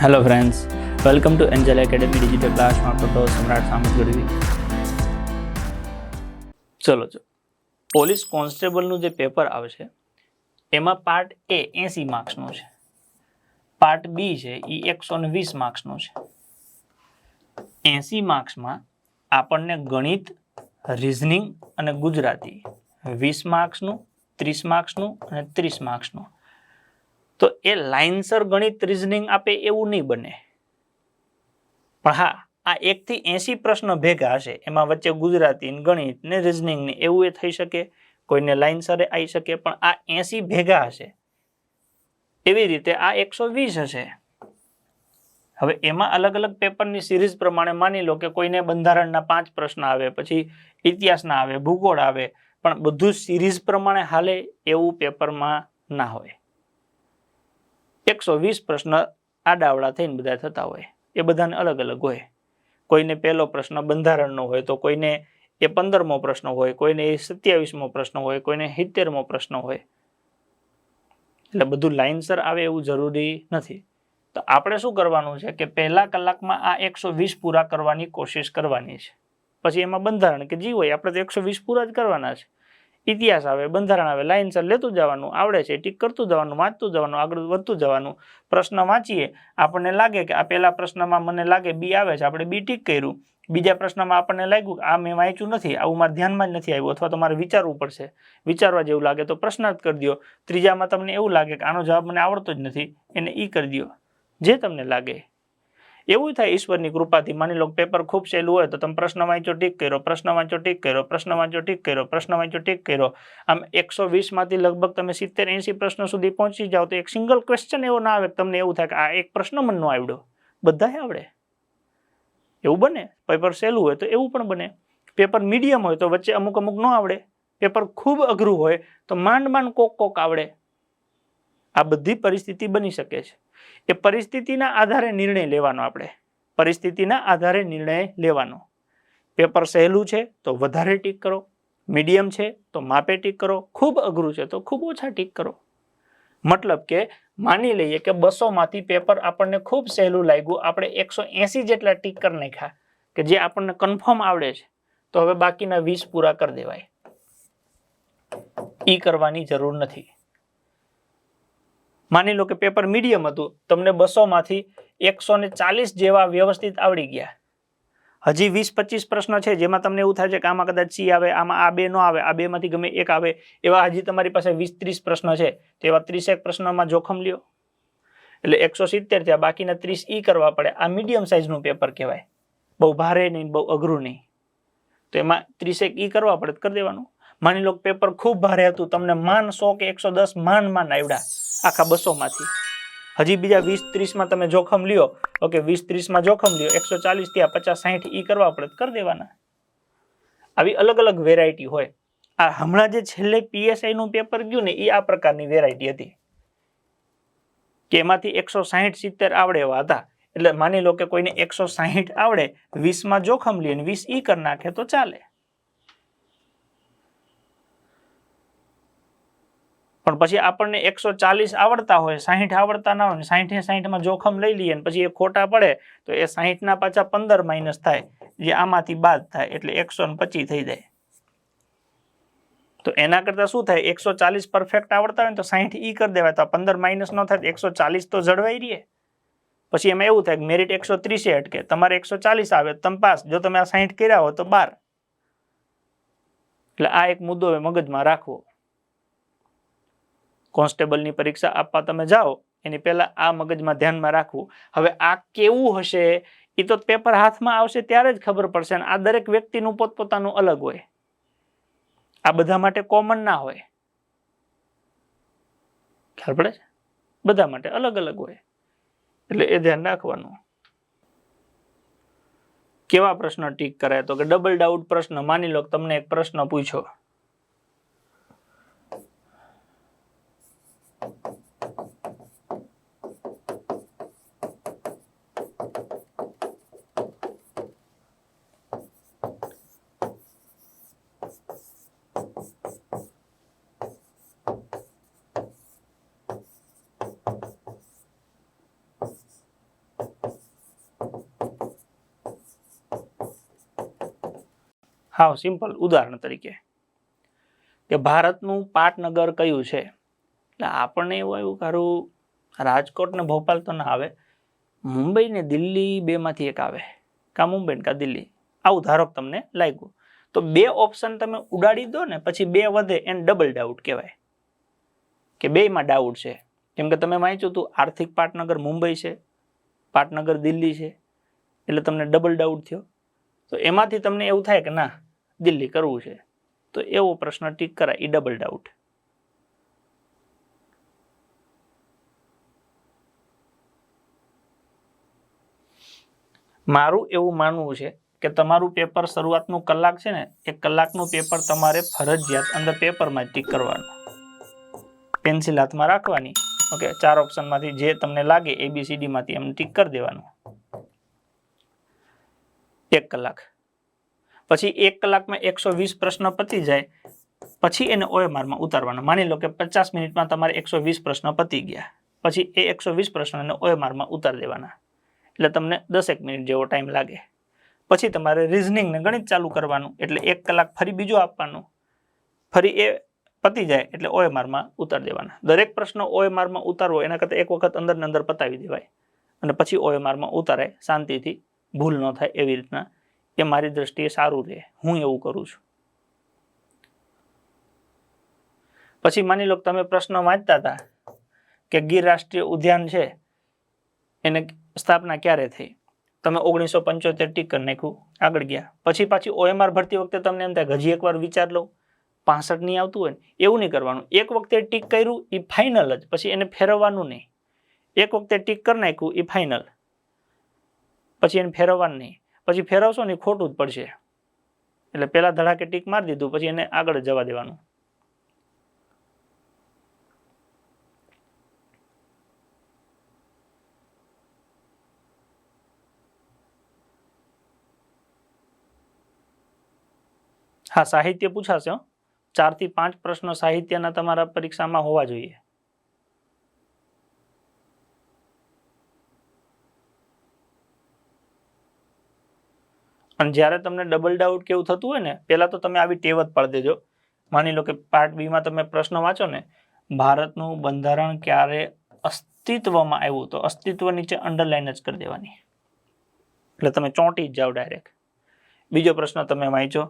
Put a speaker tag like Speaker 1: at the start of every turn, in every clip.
Speaker 1: Hello friends welcome to Angel Academy digital ક્લાસમાં તો સમ્રાટ સામત ગઢવી ચલો જો પોલીસ કોન્સ્ટેબલનું જે પેપર આવશે એમાં પાર્ટ એ એંસી માર્ક્સનું છે. પાર્ટ બી છે એ એકસો ને વીસ માર્ક્સનું છે. એંસી માર્ક્સમાં આપણને ગણિત રિઝનિંગ અને ગુજરાતી વીસ માર્ક્સનું ત્રીસ માર્ક્સનું અને ત્રીસ માર્ક્સનું તો એ લાઇનસર ગણિત રિઝનિંગ આપે એવું નહીં બને. પણ હા, આ એકથી એંસી પ્રશ્ન ભેગા હશે. એમાં વચ્ચે ગુજરાતી ગણિત ને રિઝનિંગ ને એવું એ થઈ શકે, કોઈને લાઇનસરે આવી શકે, પણ આ એંસી ભેગા હશે. એવી રીતે આ એકસો વીસ હશે. હવે એમાં અલગ અલગ પેપરની સિરીઝ પ્રમાણે માની લો કે કોઈને બંધારણના પાંચ પ્રશ્ન આવે, પછી ઇતિહાસના આવે, ભૂગોળ આવે, પણ બધું સિરીઝ પ્રમાણે હાલે એવું પેપરમાં ના હોય. એકસો વીસ પ્રશ્ન આડાવડા થઈને બધા થતા હોય. એ બધાને અલગ અલગ હોય. કોઈને પહેલો પ્રશ્ન બંધારણનો હોય તો કોઈને એ પંદરમો પ્રશ્ન હોય, કોઈને એ સત્યાવીસમો પ્રશ્ન હોય, કોઈને સિત્તેરમો પ્રશ્ન હોય. એટલે બધું લાઇનસર આવે એવું જરૂરી નથી. તો આપણે શું કરવાનું છે કે પહેલા કલાકમાં આ એકસો વીસ પૂરા કરવાની કોશિશ કરવાની છે. પછી એમાં બંધારણ કે જી હોય, આપણે તો એકસો વીસ પૂરા જ કરવાના છે. ઇતિહાસ આવે, બંધારણ આવે લાઇનસર લેતું જવાનું, આવડે છે, ટીક કરતું જવાનું, વાંચતું જવાનું, આગળ વધતું જવાનું, પ્રશ્ન વાંચીએ, આપણને લાગે કે આ પહેલા પ્રશ્નમાં મને લાગે બી આવે છે, આપણે બી ટીક કર્યું. બીજા પ્રશ્નમાં આપણને લાગ્યું કે આ મેં વાંચ્યું નથી, આવું મારા ધ્યાનમાં જ નથી આવ્યું, અથવા તો મારે વિચારવું પડશે. વિચારવા જેવું લાગે તો પ્રશ્નાર્થ કરી દો ત્રીજામાં તમને એવું લાગે કે આનો જવાબ મને આવડતો જ નથી, એને ઈ કરી દો જે તમને લાગે. એવું થાય ઈશ્વરની કૃપાથી. માની લો પેપર ખૂબ સહેલું હોય તો તમે પ્રશ્ન વાંચો, ટીક કર્યો. પ્રશ્ન વાંચો, ટીક કર્યો. પ્રશ્ન વાંચો, ટીક કર્યો. પ્રશ્ન વાંચો, ટીક કર્યો. આમ એકસો વીસમાંથી લગભગ તમે સિત્તેર એંસી પ્રશ્ન સુધી પહોંચી જાઓ તો એક સિંગલ ક્વેશ્ચન એવો ના આવે તમને એવું થાય કે આ એક પ્રશ્ન મનનો આવડ્યો. બધાએ આવડે. એવું બને. પેપર સહેલું હોય તો એવું પણ બને. પેપર મીડિયમ હોય તો વચ્ચે અમુક અમુક ન આવડે. પેપર ખૂબ અઘરું હોય તો માંડ માંડ કોક કોક આવડે. આ બધી પરિસ્થિતિ બની શકે છે. એ પરિસ્થિતિના આધારે નિર્ણય લેવાનો આપણે. પરિસ્થિતિના આધારે નિર્ણય લેવાનો. પેપર સહેલું છે તો વધારે ટીક કરો. મીડિયમ છે તો માપે ટીક કરો. ખૂબ અઘરું છે તો ખૂબ ઓછા ટીક કરો. મતલબ કે માની લઈએ કે બસોમાંથી પેપર આપણને ખૂબ સહેલું લાગ્યું. આપણે એકસો એંસી જેટલા ટીક કરી નાખ્યા કે જે આપણને કન્ફર્મ આવડે છે. તો હવે બાકીના વીસ પૂરા કરી દેવાય. ઈ કરવાની જરૂર નથી. માની લો કે પેપર મીડિયમ હતું, તમને બસોમાંથી એકસો ને ચાલીસ જેવા વ્યવસ્થિત આવડી ગયા. હજી વીસ પચીસ પ્રશ્ન છે, જેમાં તમને એવું થાય છે કે આમાં કદાચ સી આવે, આમાં આ બે ન આવે, આ બેમાંથી ગમે એક આવે, એવા હજી તમારી પાસે વીસ ત્રીસ પ્રશ્ન છે. તો એવા ત્રીસેક પ્રશ્નમાં જોખમ લ્યો. એટલે એકસો સિત્તેર થયા, બાકીના ત્રીસ ઈ કરવા પડે. આ મીડિયમ સાઇઝનું પેપર કહેવાય. બહુ ભારે નહીં, બહુ અઘરું નહીં. તો એમાં ત્રીસેક ઈ કરવા પડે કરી દેવાનું. માની લો પેપર ખૂબ ભારે હતું, તમને માન સો કે એકસો દસ માન માન આવડ્યા આખા બસોમાંથી. હજી બીજા વીસ ત્રીસમાં તમે જોખમ લ્યો. ઓકે, વીસ ત્રીસમાં જોખમ લ્યો. એકસો ચાલીસ આ પચાસ સાહીઠ, ઈ કરવા પડે કરી દેવાના. આવી અલગ અલગ વેરાયટી હોય. આ હમણાં જે છેલ્લે પીએસઆઈ નું પેપર ગયું ને એ આ પ્રકારની વેરાયટી હતી. કે એમાંથી એકસો સાહીઠ, સિત્તેર આવડે એવા હતા. એટલે માની લો કે કોઈને એકસો સાહીઠ આવડે, વીસમાં જોખમ લે વીસ ઈ કરી નાખે તો ચાલે. પણ પછી આપણને એકસો ચાલીસ આવડતા હોય, સાહીઠ આવડતા ના હોય સાહીઠે સાહીઠમાં જોખમ લઈ લઈએ પછી એ ખોટા પડે, તો એ સાહીઠના પાછા પંદર માઇનસ થાય, જે આમાંથી બાદ થાય, એટલે એકસો પચીસ થઈ જાય. તો એના કરતાં શું થાય, એકસો ચાલીસ પરફેક્ટ આવડતા હોય ને તો સાહીઠ ઈ કરી દેવાય, તો પંદર માઇનસ ન થાય એકસો ચાલીસ તો જળવાઈ રહીએ પછી એમાં એવું થાય કે મેરિટ એકસો ત્રીસે અટકે, તમારે એકસો ચાલીસ આવે તમે પાસ, જો તમે આ સાહીઠ કર્યા હો તો બાર. એટલે આ એક મુદ્દો મગજમાં રાખવો. કોન્સ્ટેબલની પરીક્ષા આપવા તમે જાઓ, એની પહેલાં આ મગજમાં ધ્યાનમાં રાખવું. હવે આ કેવું હશે એ તો પેપર હાથમાં આવશે ત્યારે જ ખબર પડશે અને આ દરેક વ્યક્તિનું પોતપોતાનું અલગ હોય. આ બધા માટે કોમન ના હોય. ખ્યાલ પડે છે? બધા માટે અલગ અલગ હોય. એટલે એ ધ્યાન રાખવાનું. કેવા પ્રશ્ન ટીક કરાય? તો કે ડબલ ડાઉટ પ્રશ્ન. માની લો તમને એક પ્રશ્ન પૂછ્યો હાવ સિમ્પલ ઉદાહરણ તરીકે. કે ભારતનું પાટનગર કયું છે? એટલે આપણને એવું આવ્યું કારું રાજકોટ ને ભોપાલ તો ના આવે. મુંબઈ ને દિલ્હી બેમાંથી એક આવે. કાં મુંબઈ ને કાં દિલ્હી. આવું ધારો તમને લાગ્યું. તો બે ઓપ્શન તમે ઉડાડી દો ને, પછી બે વધે એને ડબલ ડાઉટ કહેવાય. કે બેમાં ડાઉટ છે. કેમ કે તમે વાંચ્યું હતું, આર્થિક પાટનગર મુંબઈ છે, પાટનગર દિલ્હી છે. એટલે તમને ડબલ ડાઉટ થયો. તો એમાંથી તમને એવું થાય કે ના દિલ્હી કરવું છે? તો એવો પ્રશ્ન ટીક કરાય એ ડબલ ડાઉટ મારું એવું માનવું છે કે તમારું પેપર શરૂઆતનું કલાક છે ને એ કલાકનું પેપર તમારે ફરજિયાત અંદર પેપરમાં ટીક કરવાનું. પેન્સિલ હાથમાં રાખવાની ઓકે ચાર ઓપ્શનમાંથી જે તમને લાગે એબીસીડીમાંથી એમ ટીક કરી દેવાનું. એક કલાક. પછી એક કલાકમાં એકસો વીસ પ્રશ્ન પતી જાય, પછી એને ઓએમઆરમાં ઉતારવાનો. માની લો કે પચાસ મિનિટમાં તમારે એકસો વીસ પ્રશ્ન પતી ગયા, પછી એ એકસો વીસ પ્રશ્નોને ઓએમઆરમાં ઉતારી દેવાના. એટલે તમને દસેક મિનિટ જેવો ટાઈમ લાગે. પછી તમારે રિઝનિંગને ગણિત ચાલુ કરવાનું, એટલે એક કલાક ફરી બીજું આપવાનું. ફરી એ પતી જાય, એટલે ઓએમઆરમાં ઉતારી દેવાના. દરેક પ્રશ્ન ઓએમઆરમાં ઉતારવો, એના કરતાં એક વખત અંદર ને અંદર પતાવી દેવાય. અને પછી ઓએમઆરમાં ઉતારે શાંતિથી ભૂલ ન થાય એવી રીતના એ મારી દ્રષ્ટિએ સારું રહે. હું એવું કરું છું. પછી માની લો તમે પ્રશ્ન વાંચતા હતા કે ગીર રાષ્ટ્રીય ઉદ્યાન છે, એને સ્થાપના ક્યારે થઈ? તમે ઓગણીસો પંચોતેર ટીક નાખ્યું, આગળ ગયા. પછી પાછી ઓએમઆર ભરતી વખતે તમને એમ થાય હજી એકવાર વિચાર લો, પાસઠ નહીં આવતું હોય ને, એવું નહીં કરવાનું. એક વખતે ટીક કર્યું એ ફાઇનલ જ. પછી એને ફેરવવાનું નહીં. એક વખતે ટીક કરી નાખ્યું એ ફાઇનલ પછી એને ફેરવવાનું નહીં. પછી ફેરવશો ને ખોટું જ પડશે. એટલે પહેલાં ધડાકે ટીક મારી દીધું, પછી એને આગળ જવા દેવાનું. હા, સાહિત્ય પૂછાશે ચારથી ચાર પાંચ પ્રશ્નો સાહિત્યના તમારા પરીક્ષામાં હોવા જોઈએ. અને જ્યારે તમને ડબલ ડાઉટ કેવું થતું હોય ને, પહેલાં તો તમે આવી ટેવ જ પાડી દેજો. માની લો કે પાર્ટ બીમાં તમે પ્રશ્ન વાંચો ને, ભારતનું બંધારણ ક્યારે અસ્તિત્વમાં આવ્યું તો અસ્તિત્વ નીચે અંડરલાઇન જ કરી દેવાની. એટલે તમે ચોંટી જ જાઓ ડાયરેક્ટ બીજો પ્રશ્ન તમે વાંચો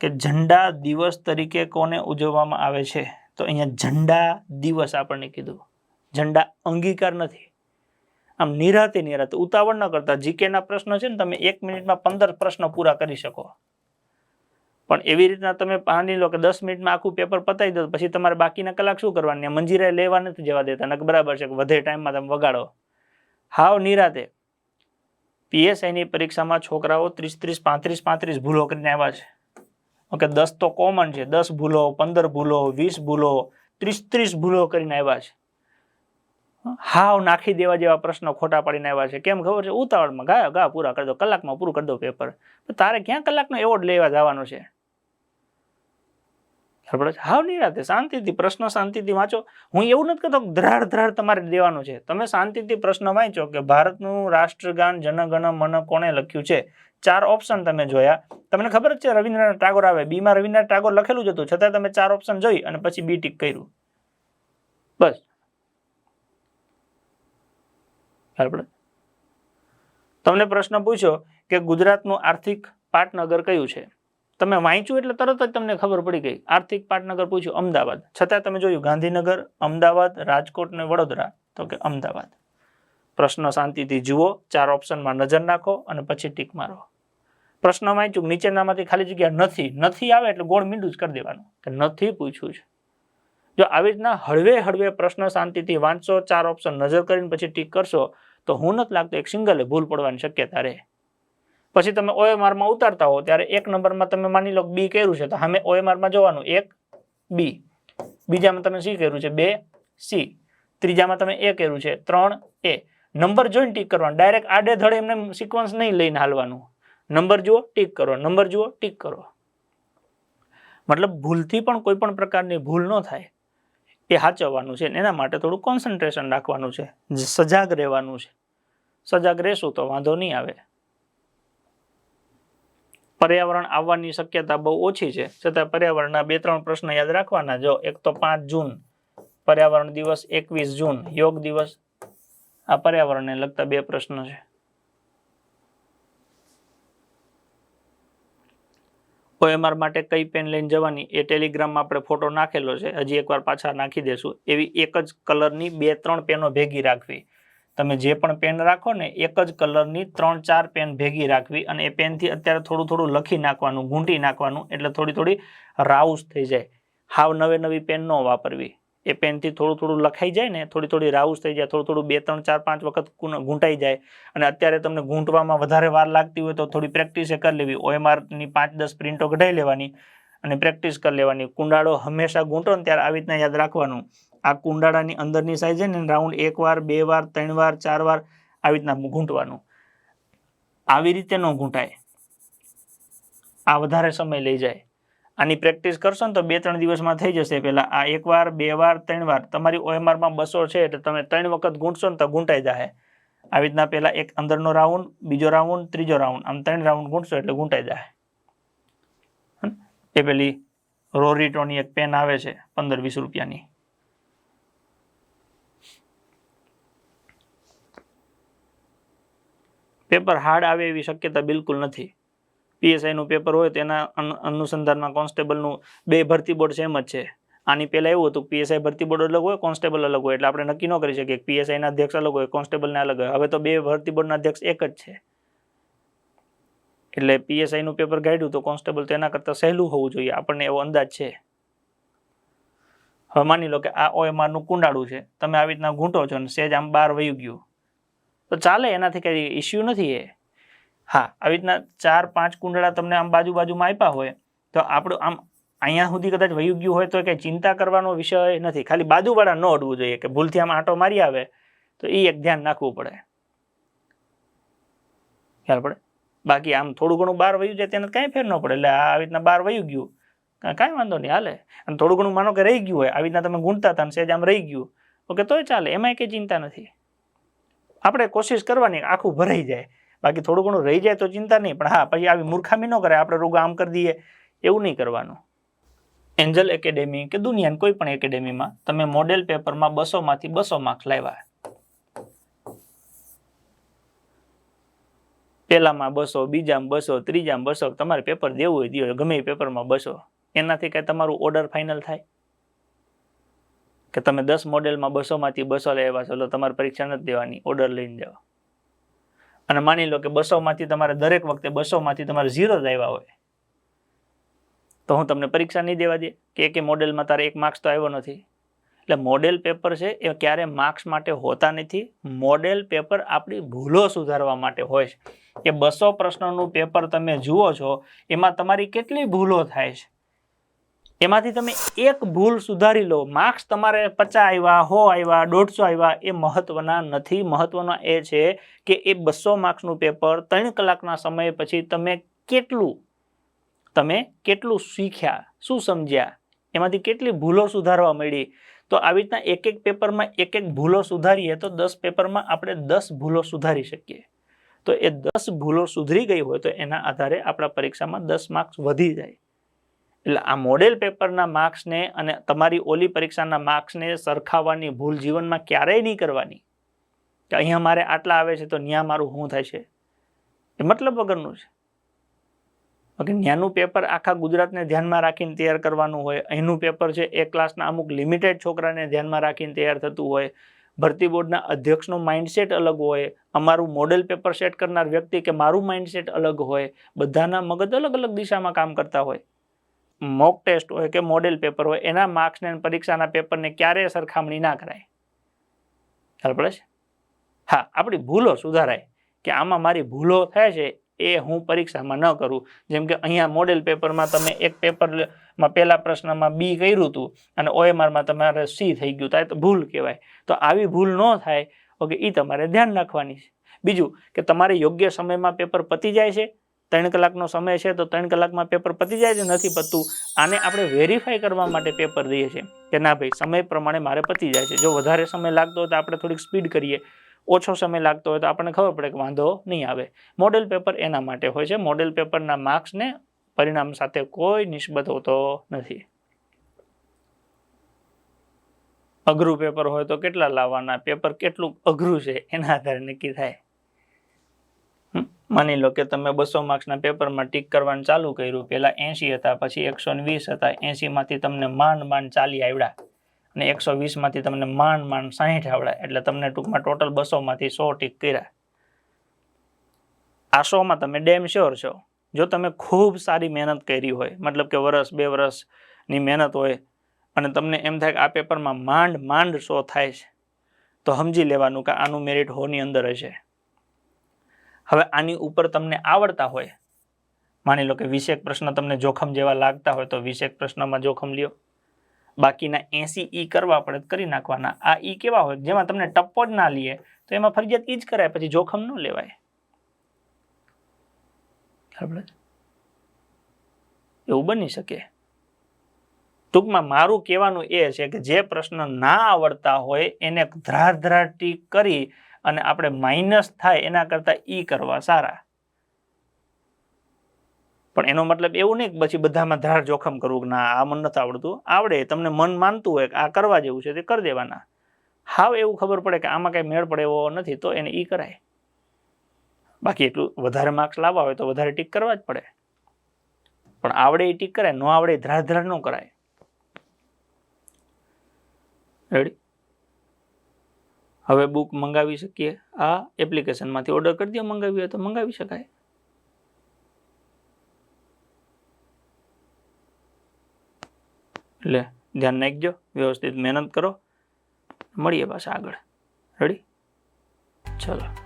Speaker 1: કે ઝંડા દિવસ તરીકે કોને ઉજવવામાં આવે છે? તો અહીંયા ઝંડા દિવસ આપણને કીધું. ઝંડા અંગીકાર નથી. આમ નિરાતે નિરાતે. ઉતાવળ ન કરતા જીકેના પ્રશ્નો છે ને તમે એક મિનિટમાં પંદર પ્રશ્નો પૂરા કરી શકો. પણ એવી રીતના તમે માની લો કે દસ મિનિટમાં આખું પેપર પતાવી દો પછી તમારે બાકીના કલાક શું કરવાની? મંજીરાએ લેવા નથી જવા દેતા. નક બરાબર છે કે વધે ટાઈમમાં તમે વગાડો. હાવ નિરાતે. પીએસઆઈની પરીક્ષામાં છોકરાઓ ત્રીસ ત્રીસ પાંત્રીસ પાંત્રીસ ભૂલો કરીને આવ્યા છે. ઓકે, દસ તો કોમન છે. દસ ભૂલો, પંદર ભૂલો, વીસ ભૂલો, ત્રીસ ત્રીસ ભૂલો કરીને આવ્યા છે. હાવ નાખી દેવા જેવા પ્રશ્નો ખોટા પાડીને આવ્યા છે. કેમ ખબર છે? ઉતાવળમાં ગા ગા, પૂરા કરી દો, કલાકમાં પૂરું કરી દો પેપર તારે ક્યાં કલાકનો એવોર્ડ લેવા જવાનો છે? હાવ નિરાતે, શાંતિથી, પ્રશ્ન શાંતિથી વાંચો. હું એવું નથી કહેતો ધરાડ ધ્રાર તમારે દેવાનું છે. તમે શાંતિથી પ્રશ્ન વાંચો કે ભારતનું રાષ્ટ્રગાન, જનગણ, મન કોણે લખ્યું છે? ચાર ઓપ્શન તમે જોયા. તમને ખબર જ છે, રવિન્દ્રનાથ ટાગોર આવે. બીમાં રવિન્દ્રનાથ ટાગોર લખેલું જ હતું. છતાં તમે ચાર ઓપ્શન જોઈ અને પછી બી ટીક કર્યું. બસ. બરાબર તમને પ્રશ્ન પૂછ્યો કે ગુજરાતનું આર્થિક પાટનગર કયું છે? તમે વાંચ્યું એટલે તરત જ તમને ખબર પડી ગઈ. આર્થિક પાટનગર પૂછ્યું, અમદાવાદ. છતાં તમે જોયું, ગાંધીનગર, અમદાવાદ, રાજકોટ ને વડોદરા. તો કે અમદાવાદ. પ્રશ્ન શાંતિથી જુઓ, ચાર ઓપ્શનમાં નજર નાખો અને પછી ટીક મારો. પ્રશ્ન વાંચ્યું, નીચેનામાંથી ખાલી જગ્યા નથી. નથી આવે એટલે ગોળ મીંડું જ કરી દેવાનું. કે નથી પૂછ્યું છે. જો આવી રીતના હળવે હળવે પ્રશ્ન શાંતિથી વાંચશો, ચાર ઓપ્શન નજર કરીને પછી ટીક કરશો તો હું નથી લાગતો એક સિંગલે ભૂલ પડવાની શક્યતા રહે. પછી તમે ઓએમઆરમાં ઉતારતા હો ત્યારે એક નંબરમાં તમે માની લો બી કર્યું છે, તો અમે ઓએમઆરમાં જોવાનું એક બી બીજામાં તમે સી કર્યું છે, બે સી ત્રીજામાં તમે એ કર્યું છે, ત્રણ એ નંબર જોઈને ટીક કરવાનું. ડાયરેક્ટ આડે ધડે એમને સિક્વન્સ નહીં લઈને હાલવાનું. નંબર જુઓ, ટીક કરો. નંબર જુઓ, ટીક કરો. મતલબ ભૂલથી પણ કોઈ પણ પ્રકારની ભૂલ ન થાય. એ સાચવવાનું છે એના માટે થોડું કોન્સન્ટ્રેશન રાખવાનું છે. સજાગ રહેવાનું છે. સજાગ રહેશું તો વાંધો નહીં આવે. પર્યાવરણ આવવાની શક્યતા બહુ ઓછી છે. છતાં પર્યાવરણના બે ત્રણ પ્રશ્ન યાદ રાખવાના. જો એક તો પાંચ જૂન, પર્યાવરણ દિવસ એકવીસ જૂન, યોગ દિવસ, આ પર્યાવરણને લગતા બે પ્રશ્ન છે. ઓએમઆર માટે કઈ પેન લઈને જવાની એ ટેલિગ્રામમાં આપણે ફોટો નાખેલો છે. હજી એકવાર પાછા નાખી દેશું. એવી એક જ કલરની બે ત્રણ પેનો ભેગી રાખવી. તમે જે પણ પેન રાખો ને એક જ કલરની ત્રણ ચાર પેન ભેગી રાખવી અને એ પેનથી અત્યારે થોડું થોડું લખી નાખવાનું ઘૂંટી નાખવાનું એટલે થોડી થોડી રાઉસ થઈ જાય. હાવ નવે નવી પેન ન વાપરવી. એ પેનથી થોડું થોડું લખાઈ જાય ને, થોડી થોડી રાઉસ થઈ જાય, થોડું થોડું બે, ત્રણ, ચાર, પાંચ વખત ઘૂંટાઈ જાય. અને અત્યારે તમને ઘૂંટવામાં વધારે વાર લાગતી હોય તો થોડી પ્રેક્ટિસ કરી લેવી. ઓએમઆરની પાંચ, દસ પ્રિન્ટો કઢાઈ લેવાની અને પ્રેક્ટિસ કરી લેવાની. કુંડાળો હંમેશા ઘૂંટો ને ત્યારે આવી રીતના યાદ રાખવાનું. આ કુંડાળાની અંદરની સાઈઝ છે ને રાઉન્ડ એક વાર, બે વાર, ત્રણ વાર, ચાર વાર આવી રીતના ઘૂંટવાનું. આવી રીતે ન ઘૂંટાય. આ વધારે સમય લઈ જાય. આની પ્રેક્ટિસ કરશો ને તો બે ત્રણ દિવસમાં થઈ જશે. પહેલાં આ એક વાર, બે વાર, ત્રણ વાર. તમારી ઓએમઆરમાં બસો છે એટલે તમે ત્રણ વખત ગૂંટશો ને તો ગૂંટાઈ જાય આવી રીતના પહેલા એક અંદરનો રાઉન્ડ, બીજો રાઉન્ડ, ત્રીજો રાઉન્ડ. આમ ત્રણ રાઉન્ડ ઘૂંટશો એટલે ઘૂંટાઈ જાય? એ પેલી રોરીટોની એક પેન આવે છે, પંદર વીસ રૂપિયાની. પેપર હાર્ડ આવે એવી શક્યતા બિલકુલ નથી. પીએસઆઈ નું પેપર હોય તેના અનુ- અનુસંધાનમાં કોન્સ્ટેબલનું બે ભરતી બોર્ડ સેમ જ છે. આની પહેલાં એવું હતું, પીએસઆઈ ભરતી બોર્ડ અલગ હોય, કોન્સ્ટેબલ અલગ હોય. એટલે આપણે નક્કી ન કરી શકીએ પીએસઆઈના અધ્યક્ષ અલગ હોય, કોન્સ્ટેબલના અલગ હોય. હવે તો બે ભરતી બોર્ડના અધ્યક્ષ એક જ છે. એટલે પીએસઆઈનું પેપર કાઢ્યું તો કોન્સ્ટેબલ તો એના કરતાં સહેલું હોવું જોઈએ. આપણને એવો અંદાજ છે. હવે માની લો કે આ ઓએમઆરનું કુંડાળું છે. તમે આવી રીતના ઘૂંટો છો ને સેજ આમ બહાર વયું ગયું. તો ચાલે, એનાથી કઈ ઇશ્યુ નથી એ. હા, આવી રીતના ચાર, પાંચ કુંડળા તમને આમ બાજુ બાજુમાં આપ્યા હોય, તો આપણું આમ અહીંયા સુધી કદાચ વયું ગયું હોય તો કંઈ ચિંતા કરવાનો વિષય નથી. ખાલી બાજુવાળા ન અડવું જોઈએ કે ભૂલથી આમ આંટો મારી આવે, તો એ એક ધ્યાન રાખવું પડે. ખ્યાલ પડે? બાકી આમ થોડું ઘણું બહાર વયું જાય તેને કાંઈ ફેર ન પડે. એટલે આ આવી રીતના બહાર વયું ગયું. કાંઈ વાંધો નહીં, હાલે. અને થોડું ઘણું માનો કે રહી ગયું હોય, આવી રીતના તમે ગુંટતા હતા સેજ આમ રહી ગયું, ઓકે, તોય ચાલે એમાં કંઈ ચિંતા નથી. આપણે કોશિશ કરવાની, આખું ભરાઈ જાય. બાકી થોડું ઘણું રહી જાય તો ચિંતા નહીં, પણ હા, પછી આવી મૂર્ખામી ન કરે, આપણે રોગ આમ કરી દઈએ, એવું નહીં કરવાનું. એન્જલ એકેડેમી કે દુનિયાની કોઈ પણ એકેડેમીમાં તમે મોડેલ પેપરમાં બસોમાંથી બસો માર્ક્સ લાવ્યા. પહેલામાં બસો, બીજામાં બસો, ત્રીજામાં બસો, તમારે પેપર દેવું હોય, દિયો, ગમે પેપરમાં બસો. એનાથી કાંઈ તમારું ઓર્ડર ફાઇનલ થાય? કે તમે દસ મોડેલમાં બસોમાંથી બસો લેવા ચલો તમારે પરીક્ષા નથી દેવાની, ઓર્ડર લઈને જાઓ. અને માની લો કે બસોમાંથી તમારે દરેક વખતે બસોમાંથી તમારે ઝીરો જ આવ્યા હોય, તો હું તમને પરીક્ષા નહીં દેવા દે કે એક મોડેલમાં તારે એક માર્ક્સ તો આવ્યો નથી. એટલે મોડેલ પેપર છે એ ક્યારે માર્ક્સ માટે હોતા નથી મોડેલ પેપર આપણી ભૂલો સુધારવા માટે હોય છે. કે બસો પ્રશ્નોનું પેપર તમે જુઓ છો, એમાં તમારી કેટલી ભૂલો થાય છે? એમાંથી તમે એક ભૂલ સુધારી લો. માર્ક્સ તમારે પચાસ આવ્યા હો આવ્યા દોઢસો આવ્યા એ મહત્વના નથી. મહત્વના એ છે કે એ બસો માર્ક્સનું પેપર ત્રણ કલાકના સમય પછી તમે કેટલું તમે કેટલું શીખ્યા, શું સમજ્યા? એમાંથી કેટલી ભૂલો સુધારવા મળી? તો આવી રીતના એક એક પેપરમાં એક એક ભૂલો સુધારીએ તો દસ પેપરમાં આપણે દસ ભૂલો સુધારી શકીએ. તો એ દસ ભૂલો સુધરી ગઈ હોય તો એના આધારે આપણા પરીક્ષામાં દસ માર્ક્સ વધી જાય. એટલે આ મોડેલ પેપરના માર્ક્સને અને તમારી ઓલી પરીક્ષાના માર્ક્સને સરખાવવાની ભૂલ જીવનમાં ક્યારેય નહીં કરવાની. કે અહીંયા મારે આટલા આવે છે તો ન્યા મારું શું થાય છે? એ મતલબ વગરનું છે. ઓકે ન્યાનું પેપર આખા ગુજરાતને ધ્યાનમાં રાખીને તૈયાર કરવાનું હોય, અહીંનું પેપર છે એ ક્લાસના અમુક લિમિટેડ છોકરાને ધ્યાનમાં રાખીને તૈયાર થતું હોય, ભરતી બોર્ડના અધ્યક્ષનો માઇન્ડસેટ અલગ હોય, અમારું મોડેલ પેપર સેટ કરનાર વ્યક્તિ કે મારું માઇન્ડસેટ અલગ હોય, બધાના મગજ અલગ અલગ દિશામાં કામ કરતા હોય. મોક ટેસ્ટ હોય કે મોડેલ પેપર હોય, એના માર્ક્સને પરીક્ષાના પેપરને ક્યારેય સરખામણી ના કરાય. ખ્યાલ પડે છે? હા, આપણી ભૂલો સુધારાય કે આમાં મારી ભૂલો થાય છે એ હું પરીક્ષામાં ન કરું. જેમ કે અહીંયા મોડેલ પેપરમાં તમે એક પેપરમાં પહેલા પ્રશ્નમાં બી કર્યું હતું અને ઓએમઆરમાં તમારે સી થઈ ગયું થાય તો ભૂલ કહેવાય. તો આવી ભૂલ ન થાય, ઓકે એ તમારે ધ્યાન રાખવાની છે. બીજું કે તમારે યોગ્ય સમયમાં પેપર પતી જાય છે? ત્રણ કલાકનો સમય છે તો ત્રણ કલાકમાં પેપર પતી જાય છે, નથી પતતું આને આપણે વેરીફાઈ કરવા માટે પેપર દઈએ છીએ કે ના ભાઈ, સમય પ્રમાણે મારે પતી જાય છે. જો વધારે સમય લાગતો હોય તો આપણે થોડીક સ્પીડ કરીએ. ઓછો સમય લાગતો હોય તો આપણને ખબર પડે કે વાંધો નહીં આવે. મોડેલ પેપર એના માટે હોય છે. મોડેલ પેપરના માર્ક્સને પરિણામ સાથે કોઈ નિસ્બત હોતો નથી. અઘરું પેપર હોય તો કેટલા લાવવાના? પેપર કેટલું અઘરું છે? એના આધારે નક્કી થાય? માની લો કે તમે બસો માર્ક્સના પેપરમાં ટીક કરવાનું ચાલુ કર્યું પહેલાં એંશી હતા, પછી એકસો વીસ હતા, એંશીમાંથી તમને માંડ માંડ ચાલી આવડ્યા અને એકસો વીસમાંથી તમને માંડ માંડ સાહીઠ આવડ્યા એટલે તમને ટૂંકમાં ટોટલ બસોમાંથી સો ટીક કર્યા. આ સોમાં તમે ડેમ શ્યોર છો. જો તમે ખૂબ સારી મહેનત કરી હોય, મતલબ કે વરસ બે વરસની મહેનત હોય અને તમને એમ થાય કે આ પેપરમાં માંડ માંડ સો થાય છે, તો સમજી લેવાનું કે આનું મેરિટ હોની અંદર હશે. હવે આની ઉપર તમને આવડતા હોય, માની લો કે વીસેક પ્રશ્ન તમને જોખમ જેવા લાગતા હોય, તો વીસેક પ્રશ્નમાં જોખમ લ્યો. બાકીના એસી ઈ કરવા પડે કરી નાખવાના. આ ઈ કેવા હોય, જેમાં તમને ટપ્પો જ ના લઈએ તો એમાં ફરજિયાત ઈ જ કરાય, પછી જોખમ ન લેવાય. બરાબર? એવું બની શકે. ટૂંકમાં મારું કહેવાનું એ છે કે જે પ્રશ્ન ના આવડતા હોય, એને ધરાધરા ટીક કરી અને આપણે માઇનસ થાય એના કરતાં ઈ કરવા સારા. પણ એનો મતલબ એવું નહીં કે પછી બધામાં ધાર જોખમ કરવું કે ના, આ મન નથી આવડતું. આવડે, તમને મન માનતું હોય કે આ કરવા જેવું છે તે કરી દેવાના. હાવ એવું ખબર પડે કે આમાં કંઈ મેળ પડે એવો નથી, તો એને ઈ કરાય. બાકી એટલું વધારે માર્ક્સ લાવવા હોય તો વધારે ટીક કરવા જ પડે. પણ આવડે એ ટીક કરાય, ન આવડે એ ધરાધરા ન કરાય. રેડી હવે બુક મંગાવી શકીએ. આ એપ્લિકેશનમાંથી ઓર્ડર કરી દો મંગાવી હોય તો મંગાવી શકાય. એટલે ધ્યાન નાખજો વ્યવસ્થિત મહેનત કરો. મળીએ પાછા આગળ. રેડી ચલો.